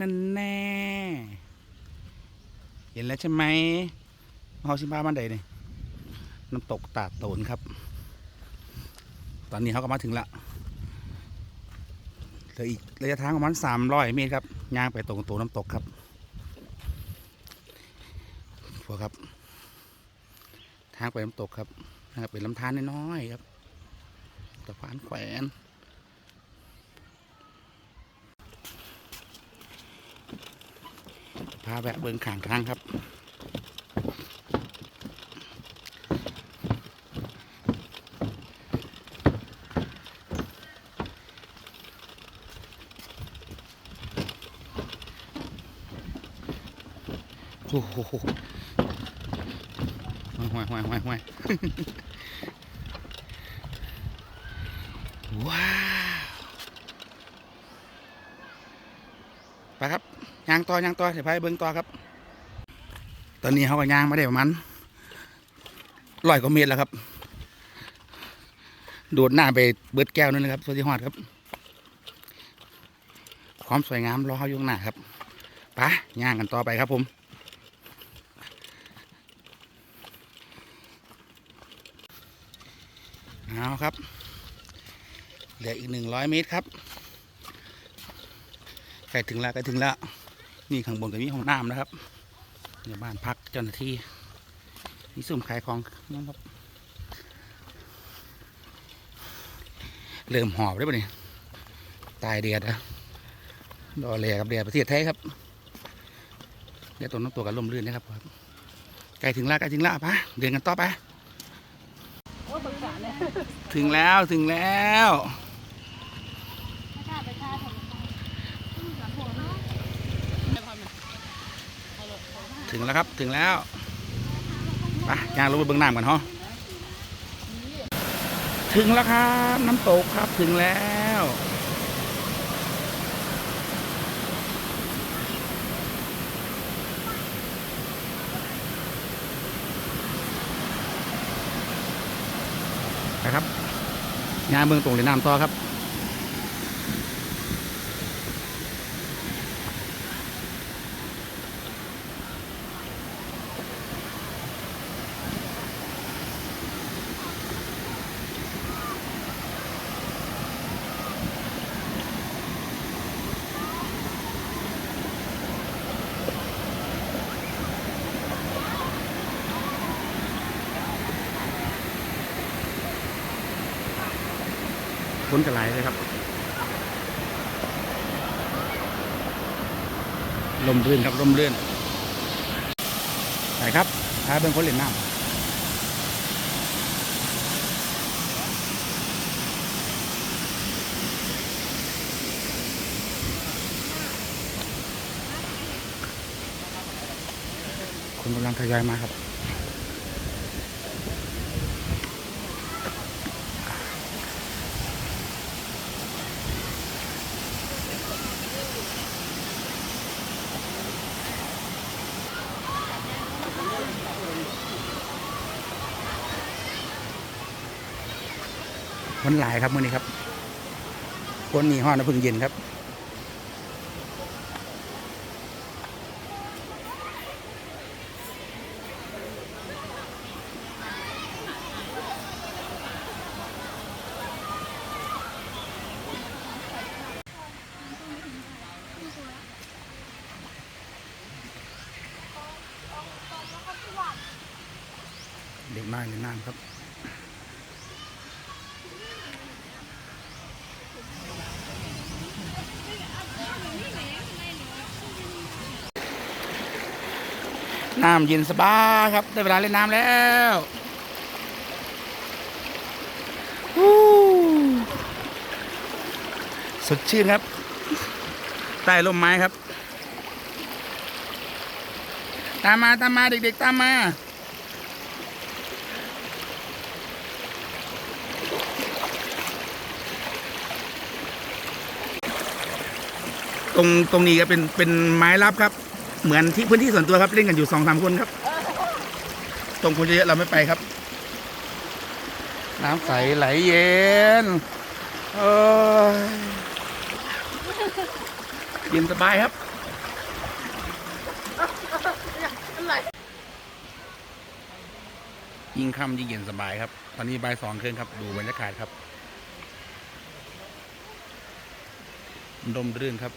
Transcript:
นั่นแน่ เห็นแล้วใช่ไหมเฮาชิบ้ามันใดเนี่ยน้ำตกตาดโตนครับ ตอนนี้เขาก็มาถึงละเหลืออีกระยะทางประมาณสามร้อยเมตรครับย่างไปตรงตัวน้ำตกครับพวกครับ ทางไปน้ำตกครับนะครับเป็นลำธารน้อยๆครับสะพานแขวนาแวะเบิงข่างทางครับโอ้โหห่วยห่วยห่วยห่วยว้าว ไปครับยางต่อยางต่อเดี๋ยวไปเบิ้งต่อครับ ตอนนี้เขาก็ยางมาได้ประมาณร้อยกว่าเมตรแล้วครับ โดดหน้าไปเบิดแก้วนั่นนะครับสวัสดีฮอดครับ ความสวยงามรอเขาอยู่ข้างหน้าครับไปย่างกันต่อไปครับผมเอาครับ เหลืออีกหนึ่งร้อยเมตรครับ ใกล้ถึงแล้วใกล้ถึงแล้ว นี่ข้างบนก็มีห้องน้ำนะครับเนี่ยบ้านพักเจ้าหน้าที่นี่สุ่มขายของนะครับ เริ่มหอบได้ปะเนี่ยตายเดียดอะดอเลียกับเดียดประเทศไทยครับเดี๋ยวตัวน้ำตัวกันลมลื่นนะครับใกล้ถึงแล้วใกล้ถึงแล้วปะเดินกันต่อไปถึงแล้วถึงแล้ว ถึงแล้วครับถึงแล้วไปย่างลงไปเบื้องน้ำกันฮะถึงแล้วครับน้ำตกครับถึงแล้วไปครับย่างเบื้องตรงเลยน้ำต่อครับ พ้นกระไรเลยครับ ลมรื่นครับลมรื่นไปครับพาเบิ้งคนเล่นน้ำคนกำลังทยอยมาครับ คนหลายครับมื่อนี้ครับ คนนี่ห้อน้ำพึ่งเย็นครับเด็กมากเลยน้ำครับ น้ำเย็นสบายครับ ได้เวลาเล่นน้ำแล้วฮู้สดชื่นครับ ใต้ร่มไม้ครับ ตามมาตามมาเด็กๆ ตามมาตรงตรงนี้ก็เป็นเป็นไม้ลับครับ เหมือนที่พื้นที่ส่วนตัวครับเล่นกันอยู่สองสามคนครับ ตรงคุณเยอะเราไม่ไปครับ น้ำใสไหลเย็นเออเย็นสบายครับยิ่งค่ำยิ่งเย็นสบายครับ ตอนนี้บ่ายสองครึ่งครับ ดูบรรยากาศครับดมรื่นครับ